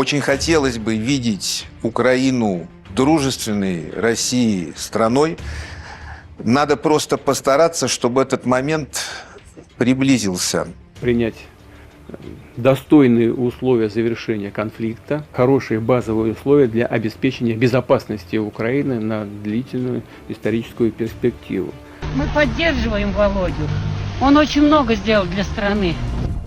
Очень хотелось бы видеть Украину дружественной России страной. Надо просто постараться, чтобы этот момент приблизился. принять э, достойные условия завершения конфликта, хорошие базовые условия для обеспечения безопасности Украины на длительную историческую перспективу. Мы поддерживаем Володю. Он очень много сделал для страны.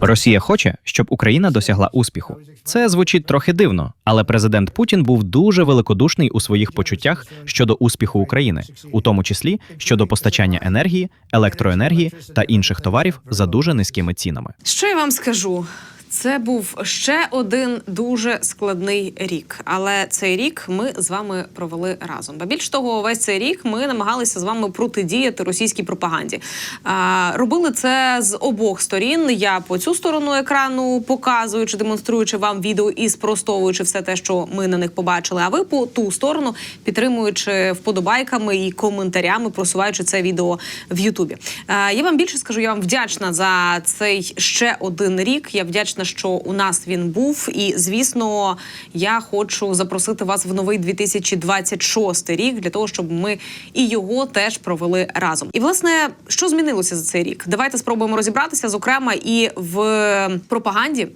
Росія хоче, щоб Україна досягла успіху. Це звучить трохи дивно, але президент Путін був дуже великодушний у своїх почуттях щодо успіху України, у тому числі щодо постачання енергії, електроенергії та інших товарів за дуже низькими цінами. Що я вам скажу? Це був ще один дуже складний рік, але цей рік ми з вами провели разом. Ба більш того, весь цей рік ми намагалися з вами протидіяти російській пропаганді. А, робили це з обох сторін. Я по цю сторону екрану показуючи, демонструючи вам відео і спростовуючи все те, що ми на них побачили. А ви по ту сторону підтримуючи вподобайками і коментарями, просуваючи це відео в Ютубі. А, я вам більше скажу, я вам вдячна за цей ще один рік. Я вдячна, що у нас він був. І звісно, я хочу запросити вас в новий 2026 рік для того, щоб ми і його теж провели разом. І власне, що змінилося за цей рік? Давайте спробуємо розібратися, зокрема, і в пропаганді.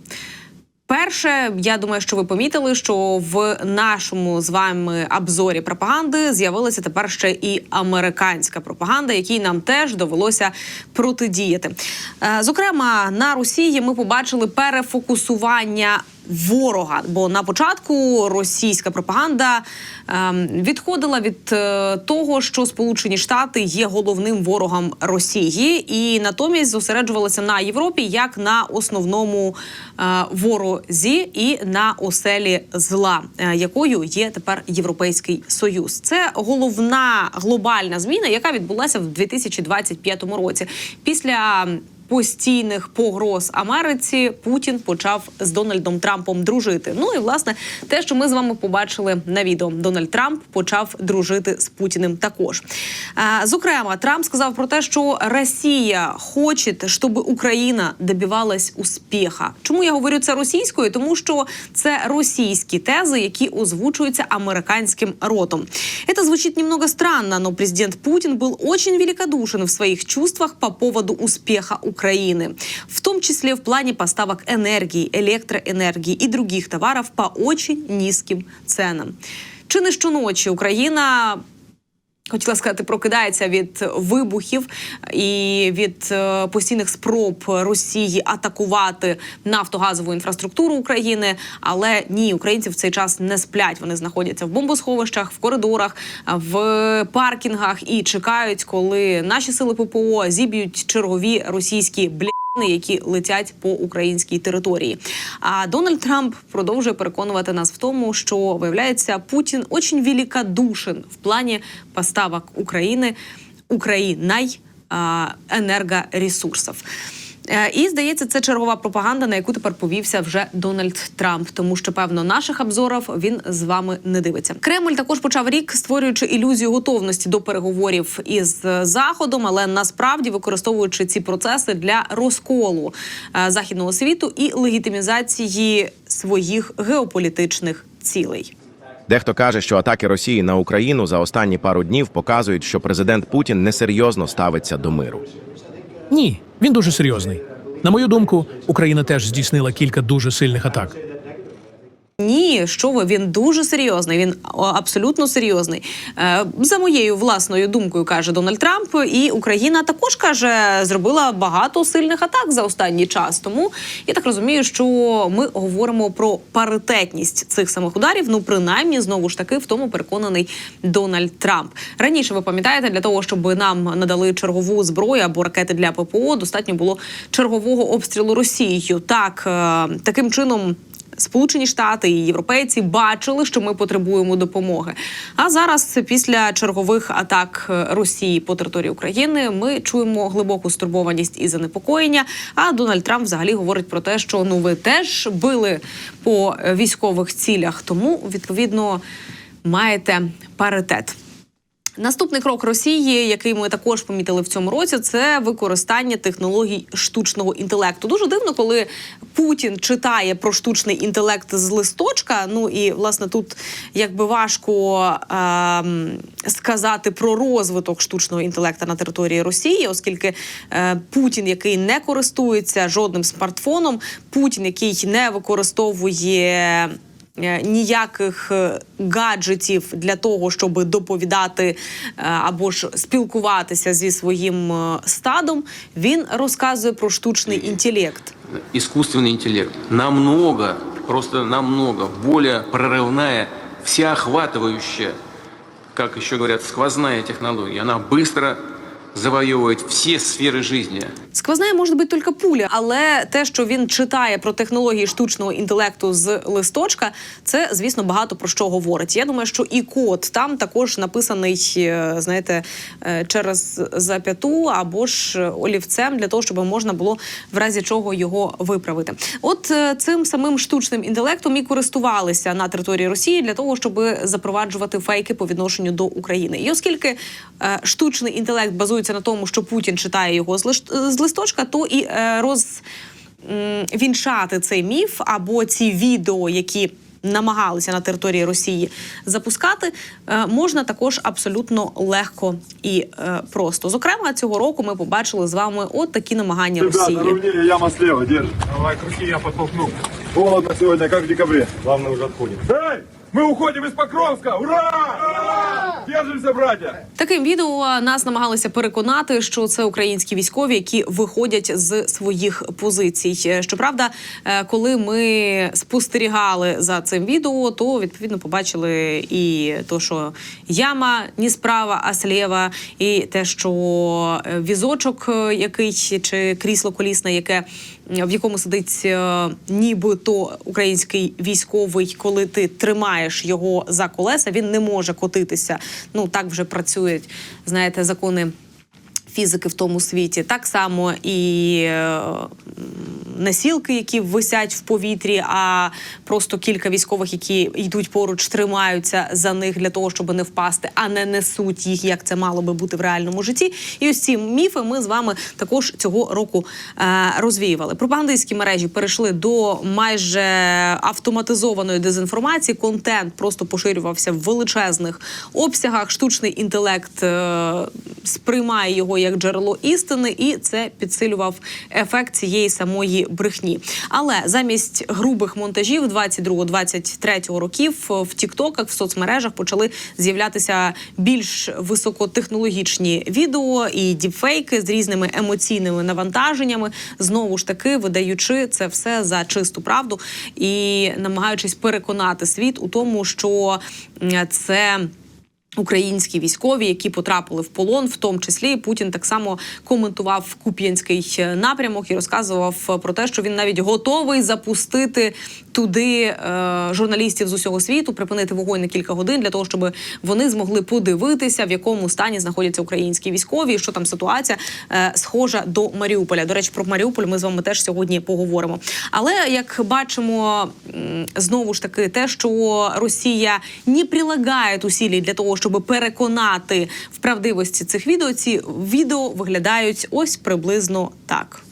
Перше, я думаю, що ви помітили, що в нашому з вами обзорі пропаганди з'явилася тепер ще і американська пропаганда, якій нам теж довелося протидіяти. Е, Зокрема, на Росії ми побачили перефокусування ворога. Бо на початку російська пропаганда ем, відходила від е, того, що Сполучені Штати є головним ворогом Росії, і натомість зосереджувалася на Європі як на основному е, ворозі і на оселі зла, е, якою є тепер Європейський Союз. Це головна глобальна зміна, яка відбулася в 2025 році. Після постійних погроз Америці Путін почав з Дональдом Трампом дружити. Ну і власне те, що ми з вами побачили на відео, Дональд Трамп почав дружити з Путіним. Також зокрема, Трамп сказав про те, що Росія хоче, щоб Україна добивалась успіха. Чому я говорю це російською? Тому що це російські тези, які озвучуються американським ротом. Это звучит немного странно, но президент Путин был очень великодушен в своих чувствах по поводу успеха Украины, в том числе в плане поставок энергии, электроэнергии и других товаров по очень низким ценам. Чи не щоночі Україна Хотіла сказати, прокидається від вибухів і від е, постійних спроб Росії атакувати нафтогазову інфраструктуру України. Але ні, українці в цей час не сплять. Вони знаходяться в бомбосховищах, в коридорах, в паркінгах і чекають, коли наші сили ППО зіб'ють чергові російські бля які летять по українській території. А Дональд Трамп продовжує переконувати нас в тому, що виявляється Путін очень великодушен в плані поставок України Українай енергоресурсів. Е, І здається, це чергова пропаганда, на яку тепер повівся вже Дональд Трамп, тому що певно наших обзорів він з вами не дивиться. Кремль також почав рік, створюючи ілюзію готовності до переговорів із заходом, але насправді використовуючи ці процеси для розколу е, західного світу і легітимізації своїх геополітичних цілей. Дехто каже, що атаки Росії на Україну за останні пару днів показують, що президент Путін несерйозно ставиться до миру. Ні, він дуже серйозний. На мою думку, Україна теж здійснила кілька дуже сильних атак. Ні, що ви він дуже серйозний. Він абсолютно серйозний. Е, за моєю власною думкою каже Дональд Трамп, і Україна також каже, зробила багато сильних атак за останній час. Тому я так розумію, що ми говоримо про паритетність цих самих ударів. Ну, принаймні, знову ж таки, в тому переконаний Дональд Трамп. Раніше ви пам'ятаєте, для того, щоб нам надали чергову зброю або ракети для ППО, достатньо було чергового обстрілу Росією. Так е, таким чином. Сполучені Штати і європейці бачили, що ми потребуємо допомоги. А зараз, після чергових атак е, Росії по території України, ми чуємо глибоку стурбованість і занепокоєння. А Дональд Трамп взагалі говорить про те, що ну ви теж били по е, військових цілях, тому відповідно маєте паритет. Наступний крок Росії, який ми також помітили в цьому році, це використання технологій штучного інтелекту. Дуже дивно, коли Путін читає про штучний інтелект з листочка. Ну і власне тут якби важко ем, сказати про розвиток штучного інтелекту на території Росії, оскільки е, Путін, який не користується жодним смартфоном, Путін, який не використовує. е, Ніяких е, гаджетів для того, щоб доповідати е, або ж спілкуватися зі своїм е, стадом, він розказує про штучний інтелект. Искусственный интеллект намного, просто намного более прорывная, всеохватывающая, как еще говорят, сквозная технология. Она быстро завоевывает все сферы жизни. Сквозная може бути тільки пуля, але те, що він читає про технології штучного інтелекту з листочка, це звісно багато про що говорить. Я думаю, що і код там також написаний, е, знаєте, е, через зап'яту або ж олівцем для того, щоб можна було в разі чого його виправити. От е, цим самим штучним інтелектом і користувалися на території Росії для того, щоб запроваджувати фейки по відношенню до України. І оскільки штучний інтелект базується на тому, що Путін читає його з лиш- з листочка, то і е, роз м, віншати цей міф або ці відео, які намагалися на території Росії запускати, е, можна також абсолютно легко і е, просто. Зокрема, цього року ми побачили з вами от такі намагання Ребята, Росії. ровнее, яма слева, держи. Давай, крути, я подтолкну. Холодно сегодня, как в декабре. Главное, уже отходим. Эй, мы уходим из Покровска! Ура! Держимся, братья! Таким відео нас намагалися переконати, що це українські військові, які виходять з своїх позицій. Щоправда, е, коли ми спостерігали за цим відео, то відповідно побачили і то, що яма не справа, а слева, і те, що е, візочок, е, який чи крісло колісне, яке в якому сидить е, нібито український військовий, коли ти тримаєш його за колеса, він не може котитися. Ну так вже працюють, знаєте, закони фізики в тому світі. Так само і е, насілки, які висять в повітрі, а просто кілька військових, які йдуть поруч, тримаються за них для того, щоб не впасти, а не несуть їх, як це мало би бути в реальному житті. І ось ці міфи ми з вами також цього року е, розвіювали. Пропагандистські мережі перейшли до майже автоматизованої дезінформації. Контент просто поширювався в величезних обсягах. Штучний інтелект е, сприймає його як джерело істини, і це підсилював ефект цієї самої брехні. Але замість грубих монтажів 22-23 років в тіктоках в соцмережах почали з'являтися більш високотехнологічні відео і діпфейки з різними емоційними навантаженнями, знову ж таки видаючи це все за чисту правду і намагаючись переконати світ у тому, що це. Українські військові, які потрапили в полон, в тому числі Путін так само коментував Куп'янський е, напрямок і розказував е, про те, що він навіть готовий запустити туди е, журналістів з усього світу, припинити вогонь на кілька годин для того, щоб вони змогли подивитися, в якому стані знаходяться українські військові, і що там ситуація е, схожа до Маріуполя. До речі, про Маріуполь ми з вами теж сьогодні поговоримо. Але як бачимо, знову ж таки, те, що Росія не прилагає усилій для того, щоб переконати в правдивості цих відео, ці відео виглядають ось приблизно так.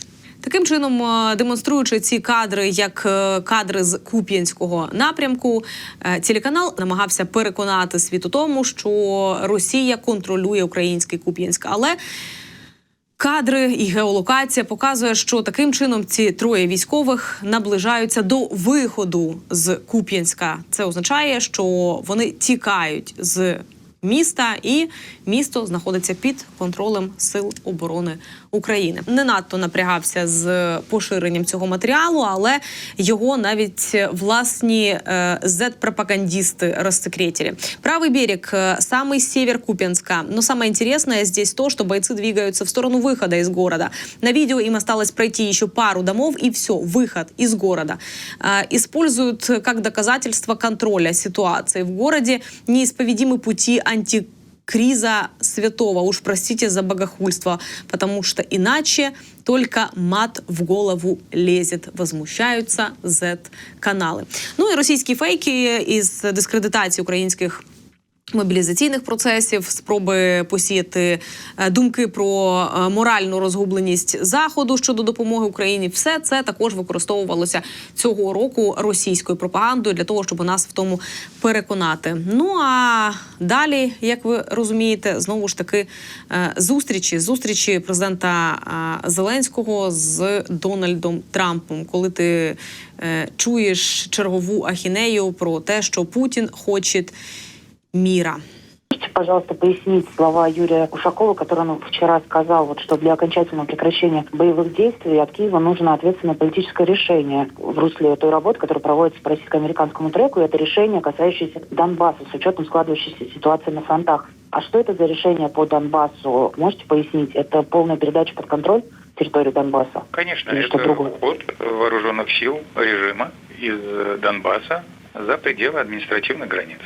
Таким чином, е, демонструючи ці кадри як е, кадри з Куп'янського напрямку, е, телеканал намагався переконати світ у тому, що Росія контролює український Куп'янськ. Але Кадри і геолокація показує, що таким чином ці троє військових наближаються до виходу з Куп'янська. Це означає, що вони тікають з міста, і місто знаходиться під контролем сил оборони України. Не надто напрягався з поширенням цього матеріалу, але його навіть власні е, Z-пропагандисты рассекретили. Правый берег, э, самый север Купенска. Но самое интересное здесь то, что бойцы двигаются в сторону выхода из города. На видео им осталось пройти еще пару домов, и все, выход из города. Э, Используют как доказательство контроля ситуации в городе неисповедимы пути анти криза святого. Уж простите за богохульство, потому что иначе только мат в голову лезет. Возмущаются Z-канали. Ну і російські фейки із дискредитації українських Мобілізаційних процесів, спроби посіяти е, думки про е, моральну розгубленість заходу щодо допомоги Україні, все це також використовувалося цього року російською пропагандою для того, щоб нас в тому переконати. Ну а далі, як ви розумієте, знову ж таки е, зустрічі зустрічі президента Зеленського з Дональдом Трампом, коли ти чуєш чергову ахінею про те, що Путін хоче мира. Можете, пожалуйста, пояснить слова Юрия Ушакова, который он вчера сказал, вот, что для окончательного прекращения боевых действий от Киева нужно ответственное политическое решение в русле той работы, которая проводится по российско-американскому треку, и это решение, касающееся Донбасса, с учетом складывающейся ситуации на фронтах. А что это за решение по Донбассу? Можете пояснить? Это полная передача под контроль территории Донбасса? Конечно, Или что это другое? уход вооруженных сил режима из Донбасса за пределы административных границ.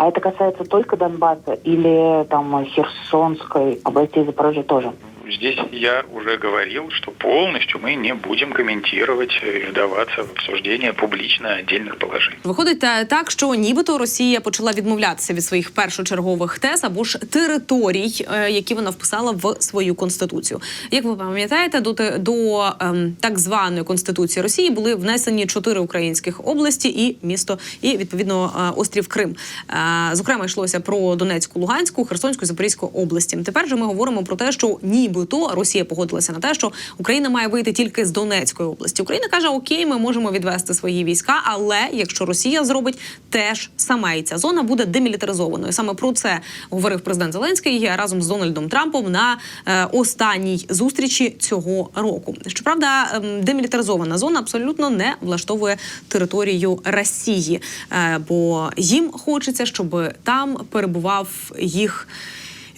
А это касается только Донбасса или там Херсонской областей Запорожья тоже? Здесь я уже говорил, что полностью мы не будем комментировать и вдаваться в обсуждение публично отдельных положений. Виходить так, що нібито Росія почала відмовлятися від своїх першочергових тез або ж територій, е, які вона вписала в свою конституцію. Як ви пам'ятаєте, до, до ем, так званої конституції Росії були внесені чотири українських області і місто, і відповідно е, острів Крим. Е, Зокрема, йшлося про Донецьку, Луганську, Херсонську, Запорізьку області. Тепер же ми говоримо про те, що нібито Росія погодилася на те, що Україна має вийти тільки з Донецької області. Україна каже: Окей, ми можемо відвести свої війська, але якщо Росія зробить теж саме, і ця зона буде демілітаризованою. Саме про це говорив президент Зеленський разом з Дональдом Трампом на е, останній зустрічі цього року. Щоправда, ем, демілітаризована зона абсолютно не влаштовує територію Росії, е, бо їм хочеться, щоб там перебував їх.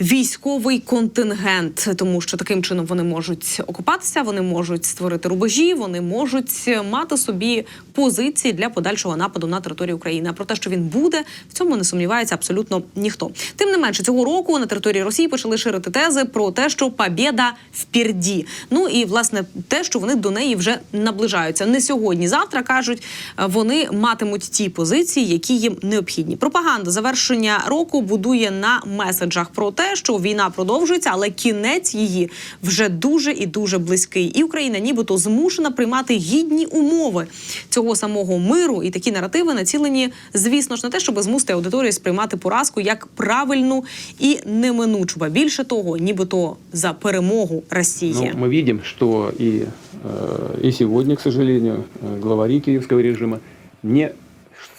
Військовий контингент, тому що таким чином вони можуть окупатися, вони можуть створити рубежі, вони можуть мати собі позиції для подальшого нападу на територію України. А про те, що він буде, в цьому не сумнівається абсолютно ніхто. Тим не менше, цього року на території Росії почали ширити тези про те, що побєда вперді. Ну і власне те, що вони до неї вже наближаються. Не сьогодні, завтра кажуть, вони матимуть ті позиції, які їм необхідні. Пропаганда завершення року будує на меседжах про те, що війна продовжується, але кінець її вже дуже і дуже близький. І Україна, нібито змушена приймати гідні умови цього самого миру. І такі наративи націлені, звісно ж, на те, щоб змусити аудиторію сприймати поразку як правильну і неминучу. Ба Більше того, нібито за перемогу Росії. Но мы видим, что и, э, и сегодня, к сожалению, э, главари киевского режима не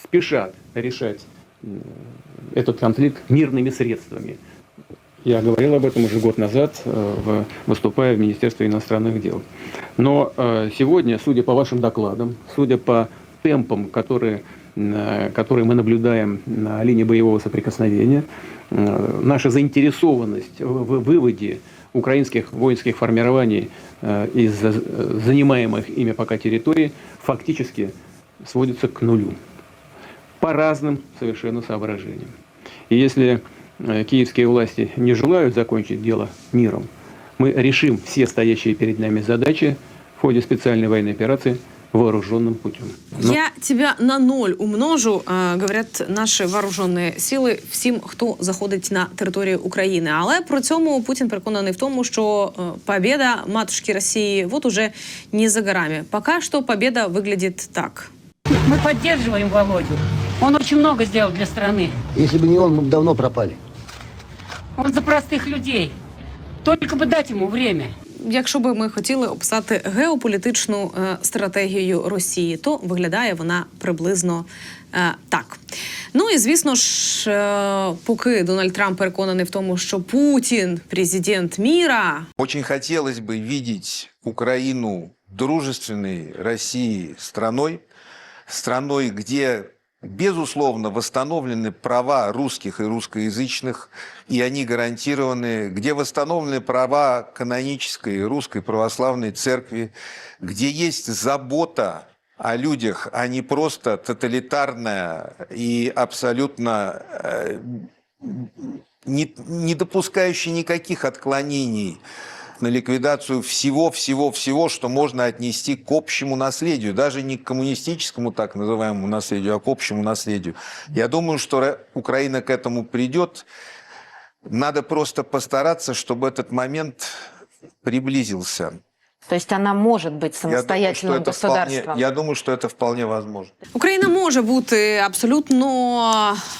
спешат решать э, этот конфликт мирными средствами. Я говорил об этом уже год назад, э, выступая в Министерстве иностранных дел. Но э, сегодня, судя по вашим докладам, судя по темпам, которые, э, которые мы наблюдаем на линии боевого соприкосновения, наша заинтересованность в выводе украинских воинских формирований из за- занимаемых ими пока территорий фактически сводится к нулю по разным совершенно соображениям. И если киевские власти не желают закончить дело миром, мы решим все стоящие перед нами задачи в ходе специальной военной операции вооруженным путем. Но- Я тебя на ноль умножу, е, говорять наші вооружені сили всім, хто заходить на територію України. Але при цьому Путін переконаний в тому, що е, победа матушки Росії вот уже не за горами. Пока що победа выглядит так. Мы поддерживаем Володю. Он очень много сделал для страны. Если бы не он, мы бы давно пропали. Он за простых людей. Только бы дать ему время. Якщо би ми хотіли описати геополітичну е, стратегію Росії, то виглядає вона приблизно е, так. Ну і звісно ж, е, поки Дональд Трамп переконаний в тому, що Путін президент міра, Очень хотелось бы видеть Украину дружественной России страной, страной, где, безусловно, восстановлены права русских и русскоязычных, и они гарантированы, где восстановлены права канонической русской православной церкви, где есть забота о людях, а не просто тоталитарная и абсолютно э, не, не допускающая никаких отклонений на ликвидацию всего-всего-всего, что можно отнести к общему наследию, даже не к коммунистическому так называемому наследию, а к общему наследию. Я думаю, что Ра- Украина к этому придет. Надо просто постараться, чтобы этот момент приблизился. То есть она может быть Я думаю, что самостоятельным это вполне, государством. я думаю, что это вполне возможно. Україна може бути абсолютно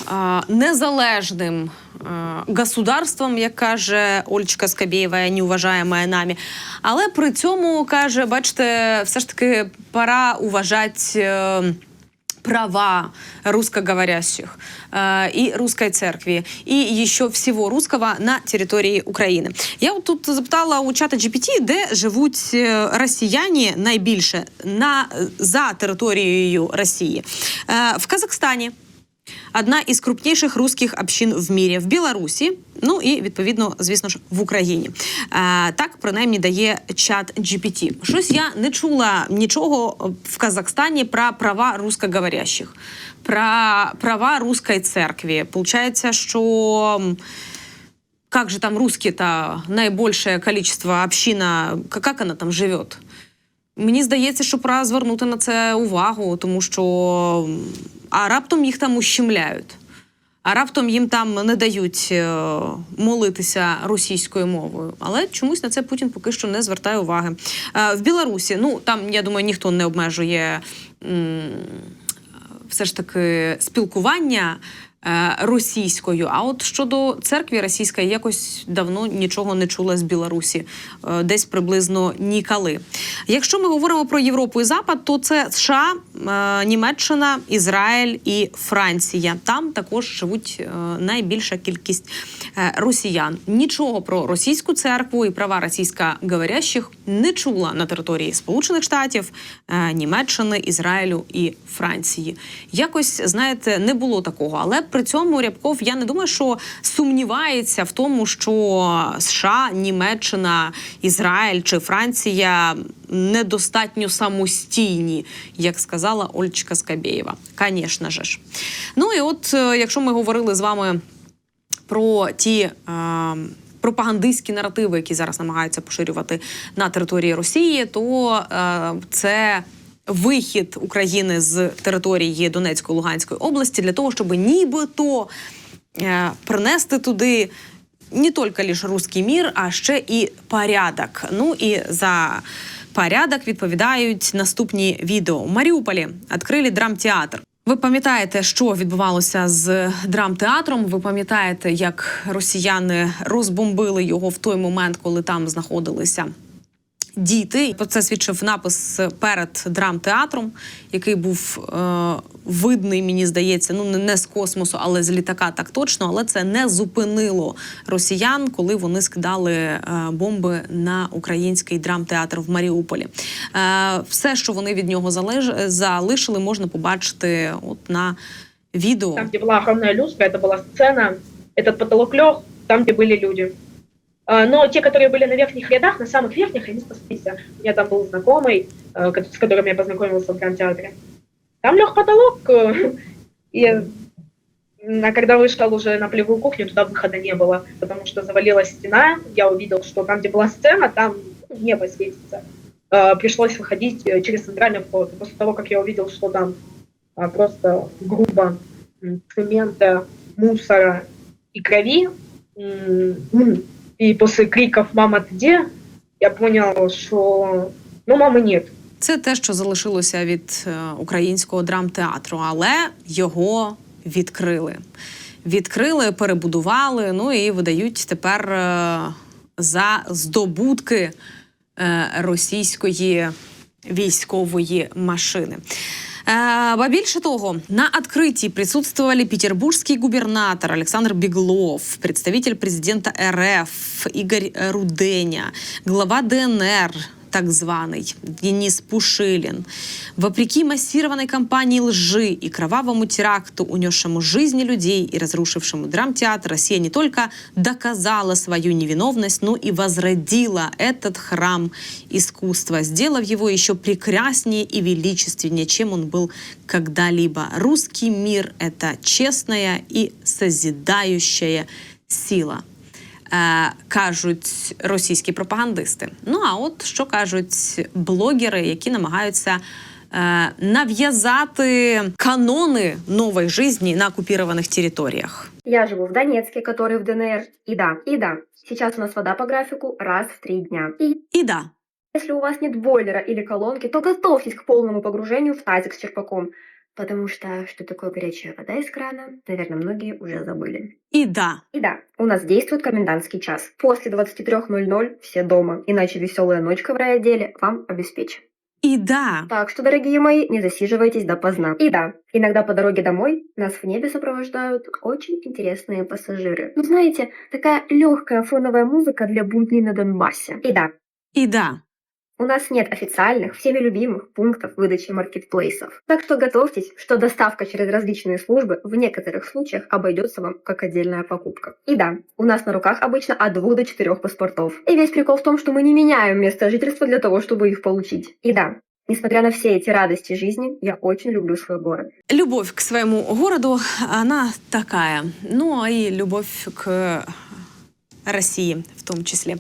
а, незалежним а, государством, як каже Ольчка Скабєєва, неуважаєма нами. Але при цьому каже, бачите, все ж таки пора уважати. права русскоговорящих э, и русской церкви, и еще всего русского на территории України. Я от тут запитала у чата GPT, де живуть е, росіяни найбільше на, за територією Росії. Э, в Казахстані. Одна із крупніших русських общин в мірі в Білорусі, ну і відповідно, звісно ж, в Україні. Е, так принаймні дає чат GPT. Щось я не чула нічого в Казахстані про права русскоговорящих, про права русской церкви. Получається, що как же там русские-то наибольшее количество община, как она там живет? Мені здається, що пора звернути на це увагу, тому що а раптом їх там ущемляють. А раптом їм там не дають е, молитися російською мовою. Але чомусь на це Путін поки що не звертає уваги. Е, В Білорусі, ну там, я думаю, ніхто не обмежує все ж таки спілкування російською. А от щодо церкви російської, якось давно нічого не чула з Білорусі, е, десь приблизно ніколи. Якщо ми говоримо про Європу і Запад, то це США, е, Німеччина, Ізраїль і Франція. Там також живуть е, найбільша кількість е, росіян. Нічого про російську церкву і права російськоговорящих не чула на території Сполучених Штатів, е, Німеччини, Ізраїлю і Франції. Якось знаєте, не було такого. Але при цьому Рябков я не думаю, що сумнівається в тому, що США, Німеччина, Ізраїль чи Франція недостатньо самостійні, як сказала Ольчка Скабєєва. Звісно ж. Ну і от, е, якщо ми говорили з вами про ті. Е, Пропагандистські наративи, які зараз намагаються поширювати на території Росії, то е, це вихід України з території Донецької Луганської області для того, щоб нібито е, принести туди не тільки лише русський мір, а ще і порядок. Ну і за порядок відповідають наступні відео. У Маріуполі відкрили драмтеатр. Ви пам'ятаєте, що відбувалося з драмтеатром? Ви пам'ятаєте, як росіяни розбомбили його в той момент, коли там знаходилися діти. Про це свідчив напис перед драмтеатром, який був е, видний, мені здається, ну не- не з космосу, але з літака так точно. Але це не зупинило росіян, коли вони скидали е, бомби на український драмтеатр в Маріуполі. Е, все, що вони від нього залеж- залишили, можна побачити от на відео. Там, где была огромная люстра, это была сцена, этот потолок лег, там, где были люди. А, Но те, которые были на верхних рядах, на самых верхних, они спаслись. У меня там был знакомый, э, с которым я познакомился в драмтеатре. Там лег потолок, э, и а когда вышел уже на полевую кухню, туда выхода не было, потому что завалилась стена. Я увидел, что там, где была сцена, там небо светится. Э, Пришлось выходить через центральный вход. После того, как я увидел, что там просто грубо цемента, мусора и крови, и после криков «Мама, ты где?» я понял, что ну, мамы нет. Це те, що залишилося від е, українського драмтеатру, але його відкрили. Відкрили, перебудували, ну і видають тепер е, за здобутки е, російської військової машини. Е, Ба більше того, на открытии присутствовали петербургский губернатор Александр Беглов, представитель президента РФ Игорь Руденя, глава ДНР так званый Денис Пушилин. Вопреки массированной кампании лжи и кровавому теракту, унесшему жизни людей и разрушившему драмтеатр, Россия не только доказала свою невиновность, но и возродила этот храм искусства, сделав его еще прекраснее и величественнее, чем он был когда-либо. Русский мир — это честная и созидающая сила е, кажуть російські пропагандисти. Ну а от що кажуть блогери, які намагаються е, нав'язати канони нової житті на окупованих територіях. Я живу в Донецке, который в ДНР. И да, и да, сейчас у нас вода по графику раз в три дня. И І да, если у вас нет бойлера или колонки, то готовьтесь к полному погружению в тазик с черпаком. Потому что, что такое горячая вода из крана, наверное, многие уже забыли. і да. И да, у нас действует комендантский час. После 23.00 все дома, иначе веселая ночка в райотделе вам обеспечен. І да. Так что, дорогие мои, не засиживайтесь допоздна. И да, иногда по дороге домой нас в небе сопровождают очень интересные пассажиры. Ну, знаете, такая легкая фоновая музыка для будней на Донбассе. И да, І да. у нас нет официальных, всеми любимых пунктов выдачи маркетплейсов. Так что готовьтесь, что доставка через различные службы в некоторых случаях обойдется вам как отдельная покупка. И да, у нас на руках обычно от двух до четырех паспортов. И весь прикол в том, что мы не меняем место жительства для того, чтобы их получить. И да, несмотря на все эти радости жизни, я очень люблю свой город. Любовь к своему городу, она такая. Ну, а и любовь к России в том числе.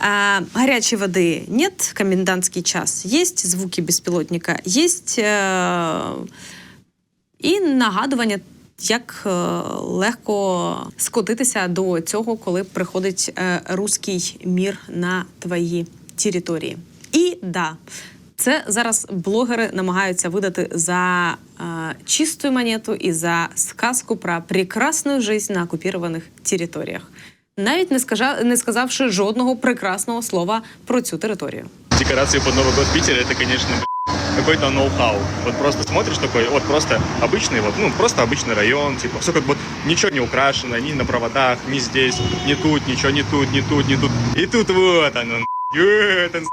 А, горячей воды нет, комендантский час есть, звуки беспилотника есть. Е, і нагадування, як е, легко скотитися до цього, коли приходить е, руський мір на твої території. І да, це зараз блогери намагаються видати за е, чисту монету і за сказку про прекрасну життя на окупованих територіях Навіть не, скажа, не сказавши жодного прекрасного слова про цю територію. Декорации под Новый год в Питере, это, конечно, какой-то ноу-хау. Вот просто смотришь такой, вот просто обычный, вот, ну, просто обычный район, типа, все как бы ничего не украшено, ни на проводах, ни здесь, ни тут, ничего, ни тут, ни тут, ни тут. И тут вот оно, вот он,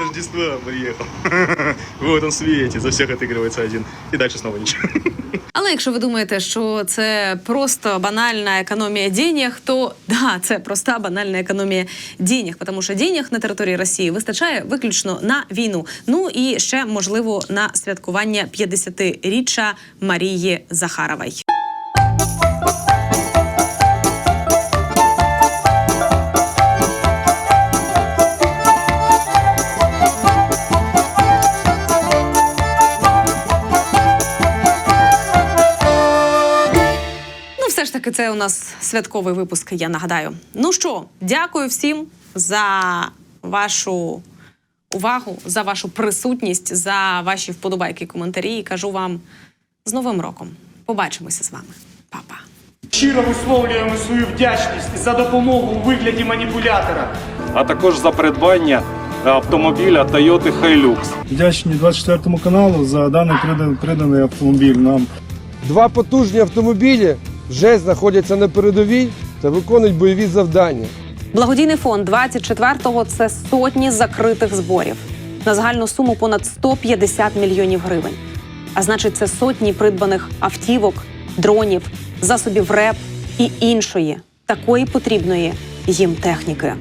Рождество приехал. Вот он светит, за всех отыгрывается один. И дальше снова ничего. Але якщо ви думаєте, що це просто банальна економія денег, то да, це проста банальна економія денег, тому що денег на території Росії вистачає виключно на війну. Ну і ще можливо на святкування 50-річчя Марії Захарової. Нас святковий випуск, я нагадаю. Ну що, дякую всім за вашу увагу, за вашу присутність, за ваші вподобайки, коментарі. І кажу вам з Новим роком. Побачимося з вами. Па-па. Щиро висловлюємо свою вдячність за допомогу у вигляді маніпулятора. а також за придбання автомобіля Toyota Hilux. Вдячні 24 каналу за даний приданий, приданий автомобіль нам. Два потужні автомобілі вже знаходяться на передовій та виконують бойові завдання. Благодійний фонд 24-го – це сотні закритих зборів на загальну суму понад 150 мільйонів гривень. А значить, це сотні придбаних автівок, дронів, засобів РЕП і іншої такої потрібної їм техніки.